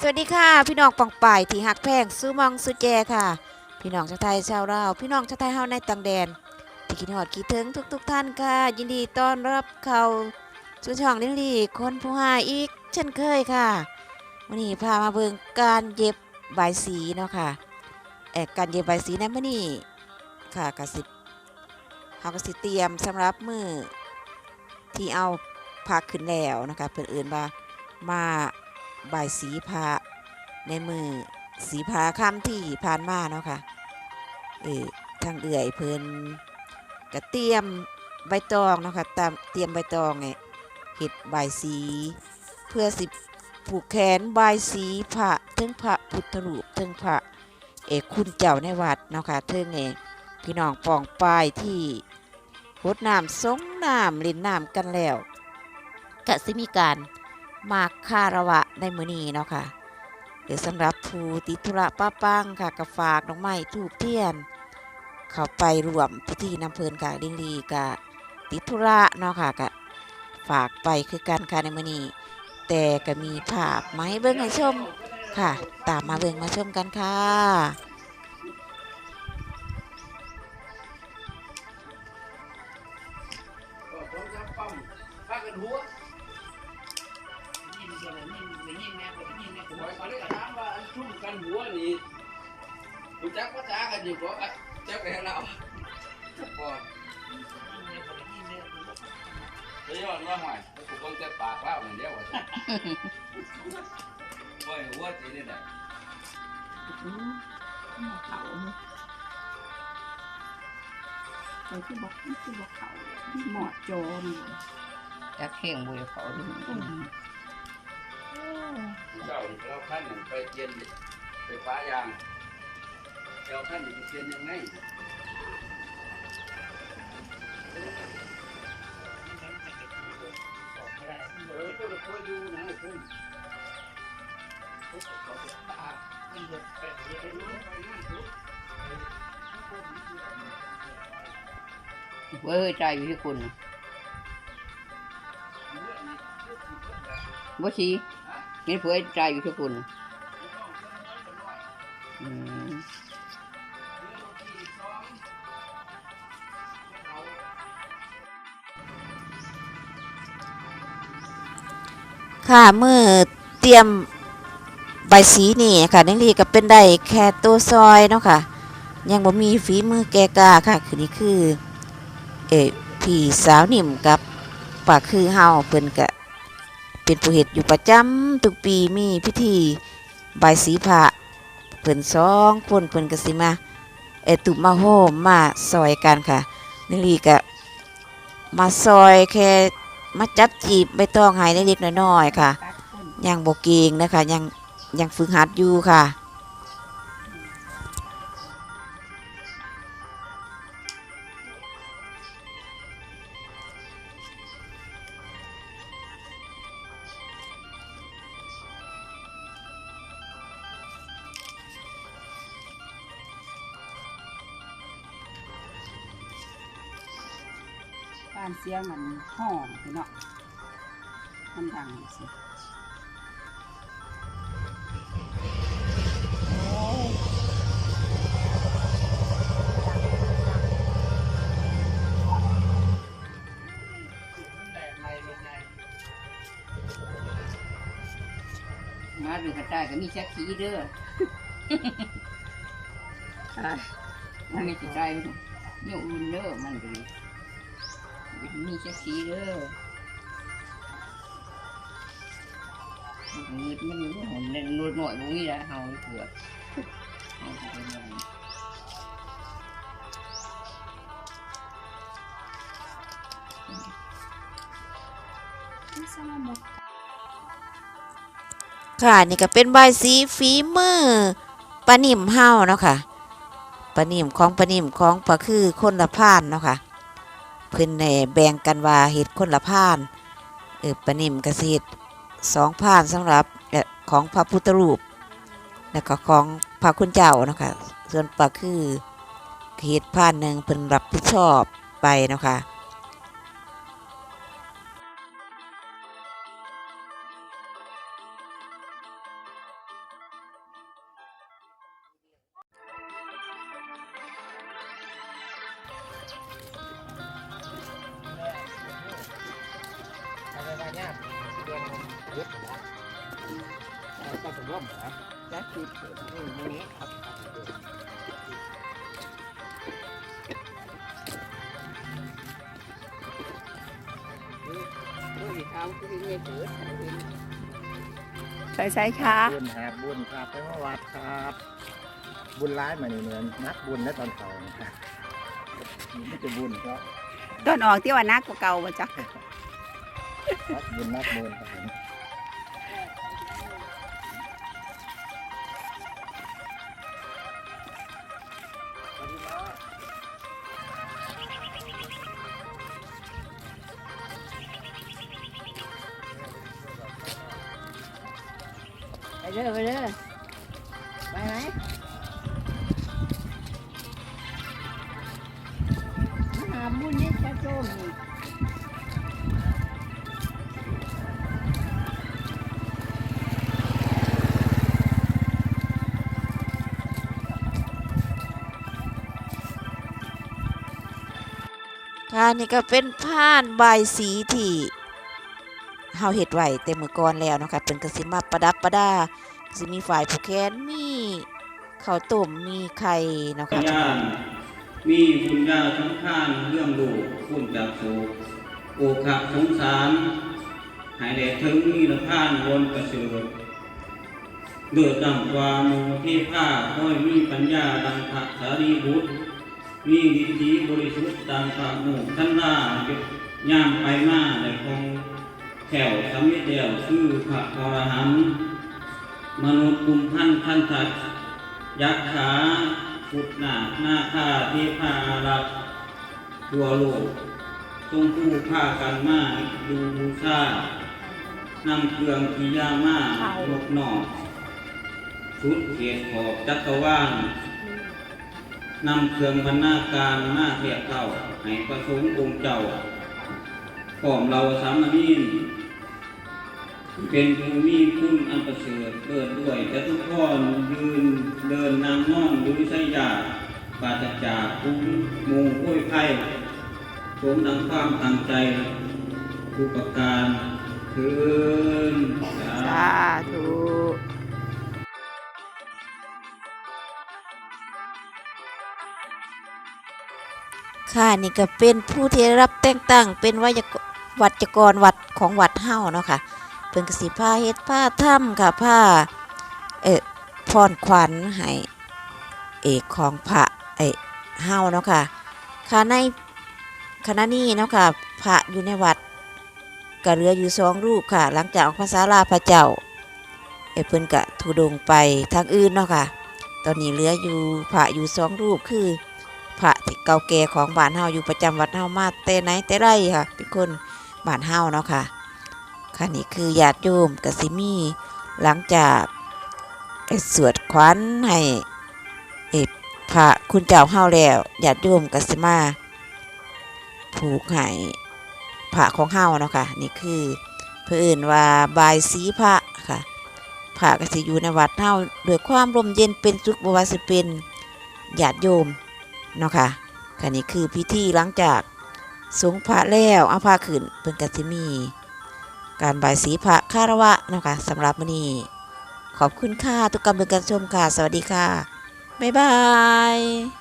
สวัสดีค่ะ พี่น้องปองป่ายที่หักแพงซื้อมองซื้อแจค่ะ พี่น้องชาวไทยชาวลาวพี่น้องชาวไทยเฮาในต่างแดน ที่คิดฮอดคิดถึงทุกๆท่านค่ะ ยินดีต้อนรับเข้าสู่ช่องลิลลี่คนผู้หาอีก เช่นเคยค่ะวันนี้พามาเบิ่งการเย็บใบสีเนาะค่ะเอ่อการเย็บใบสีในมื้อนี้ค่ะกสิเฮาก็สิเตรียมสำหรับมือที่เอาผักขึ้นแล้วนะคะเพิ่นอื่นว่ามา บายสีพระในมือสีพาค่ำที่ผ่านมาเนาะค่ะเออทางเอื่อยเพิ่นก็เตรียมใบตองเนาะคะตามเตรียมใบตองไงเห็ดใบายสี เพื่อสิผูกแขนใบายสีพระถึงพระพุทธรูปถึงพระเอกคุณเจ้าในวัดเนาะค่ะเทิงเองพี่น้องปองปายที่รดน้ำสงน้ำเล่นน้ำกันแล้วก็สิมีการ มากคาระวะในมือนี้เนาะค่ะเดี๋ยวสำหรับผู้ติธุระป้าปังค่ะก็ฝากดอกไม้ทูบเทียน เขาไปรวมพิธีนำเพลินกะลิงลีกะติธุระเนาะค่ะกะฝากไปคือการค่ะในมือนี้ แต่ก็มีภาพมาให้เบิ่งให้ชมค่ะ ตามมาเบิ่งมาชมกันค่ะ อยู่บ่อะเจ้าไปให้เราก่อนไปย้อนว่าหน่อยผมคงจะปากเล่าหนึ่งเดียวว่าว่าหัวจีนี่แหละเขาเขาที่บอกที่บอกเขาหมอดโจมจะเข่งบุยเขาดิเจ้าเราขั้นหนึ่งไปเจียนไปฟ้ายาง เจ้าขั้นหนึ่งไปเจียนยังไงเออก็คอยดูนะคุณเว้ยใจอยู่ที่คุณบ่ชีนี่เพื่อใจอยู่ที่คุณอืม ค่ะเมื่อเตรียมใบสีนี่ค่ะลิงลีก็เป็นได้แค่ตัวซอยเนาะค่ะ ยังบ่มีฝีมือแกกาค่ะ คือนี่คือ เอพี่สาวนิ่มกับป่าคือเฮาเพิ่นก็เป็นผู้เฮ็ดอยู่ประจำทุกปีมีพิธีใบสีพระเพิ่นสองคนเพิ่นก็สิมาเอตุมาโฮมมาซอยกันค่ะนี่ลีก็มาซอยแค่ มาจับจีบใบตองให้เล็กๆน้อยๆค่ะยังโบเก่งนะคะยังยังฝึกหัดอยู่ค่ะ บ้านเสียงมันห้องเนาะมันดังสิมาดูกระต่ายก็มีชักขี้เด้อมันมีกระต่ายเนี่อุ่นเด้อมันก็ มีชักขีเด้อมืดมันอยู่ผมเล่นนวดหน่อยบุ้ยละเฮาเผือกเฮาเป็นยังค่ะนี่ก็เป็นใบสีฝีมือปลานิ่มเฮาเนาะค่ะปลานิ่มของปลานิ่มของปลาคือคนละพานเนาะค่ะ เพิ่นใหน่แบ่งกันว่าเฮ็ดคนละพานเออปนิมกสิทธิ์สองพานสำหรับของพระพุทธรูป แล้วก็ของพระคุณเจ้านะคะส่วนปลาคือเฮ็ดพานหนึ่งเพิ่นรับผิดชอบไปนะคะ ยากเดือนเย็ดนะต้องสมร่มนะจักคิดอืมนี้ครับด้วยเขาคือเงี้ยเกิดใส่ใส่ค่ะ บุญแหบบุญครับไปเมื่อวัดครับ บุญร้ายมานี่เหมือนนักบุญและตอนเสาร์นะครับไม่จะบุญก็ต้นออกที่ว่านักกว่าเก่าบ่จัก นักบุญนักบุญครับผมสวัสดีครับไปเด้อไปเด้อไปไหมมาหาบุญนี่จะโจมนี่ ค่ะนี่ก็เป็นผ่านใบาสีที่เฮาเฮ็ดไหว้แต่มื้อก่อนแล้วนะคะเป็นก็สิมาประดับประดาสิมีฝ่ายผู้แคนมีข้าวต้มมีไข่นะคะย่านมีคุณย่าสำคัญเรื่องลูกคุณจากสูโอคะสงสาร หายแดดถึงมีละพานวนกระเสือเดือดดำกว่าหมูที่ผ้าค่อยมีปัญญาดังพระสารีบุตร มีดินดีบริสุทธิ์ตามพระหมู่ท่านล่าย่ามไปมาแต่คงแถวสำมิเดียวชื่อพระอรหันต์มนุษย์กุมพันท่านทัดยักษ์ขาฟุดหนาหน้าค่าเทพาอารับตัวโลกทรงคู่ผ้ากันมาดูบูชานำเครื่องกิยามาลกหนอกชุดเขียนขอบจักรวาล นำเครื่องบรรณาการมาเทียบเท่าให้ประสงค์องค์เจ้าพร้อมเราสามนีนเป็นภูมิคุณอันประเสริฐเกิดด้วยแต่ทุกคนยืนเดินนางนอนดูใช้ยาปราศจากภูมิหมูห้วยไผ่สมดังความตั้งใจทุกประการคืน ค่ะนี่ก็เป็นผู้ที่รับแต่งตั้งเป็นวัยกวัจกรวัดของวัดเฮ้าเนาะค่ะเพิ่นกสิพาเฮ็ดผ้าถ้ำค่ะผ้าเอ่อพรขวัญให้เอกของพระเอ้เฮ้าเนาะค่ะค่ะในขณะนี้เนาะค่ะพระอยู่ในวัดก็เหลืออยู่สองรูปค่ะ หลังจากออกพรรษาลาพระเจ้าเอ้เพิ่นก็ทุดงไปทางอื่นเนาะค่ะ ตอนนี้เหลืออยู่พระอยู่สองรูปคือ พระที่เก่าแก่ของบ้านเฮาอยู่ประจำวัดเฮามาแต่ไหนแต่ไรค่ะ เป็นคนบ้านเฮาเนาะค่ะค่ะนี่คือญาติโยมกสิมี หลังจากเอ่อสวดขวัญให้เอพระคุณเจ้าเฮาแล้วญาติโยมกสิมาผูกให้พระของเฮาเนาะค่ะนี่คือเพื่นเอนว่าบายสีพระค่ะพระก็สิอยู่ในวัดเฮาด้วยความร่มเย็นเป็นสุขบว่าสิเป็นญาติโยม เนาะค่ะค่ะนี่คือพิธีหลังจากสงฆ์พระแล้วเอาผ้าขึ้นเพิ่นกติมี การบายสีพระคารวะเนาะค่ะสำหรับมื้อนี้ขอบคุณค่ะทุกกำลังการชมค่ะ สวัสดีค่ะ บ๊ายบาย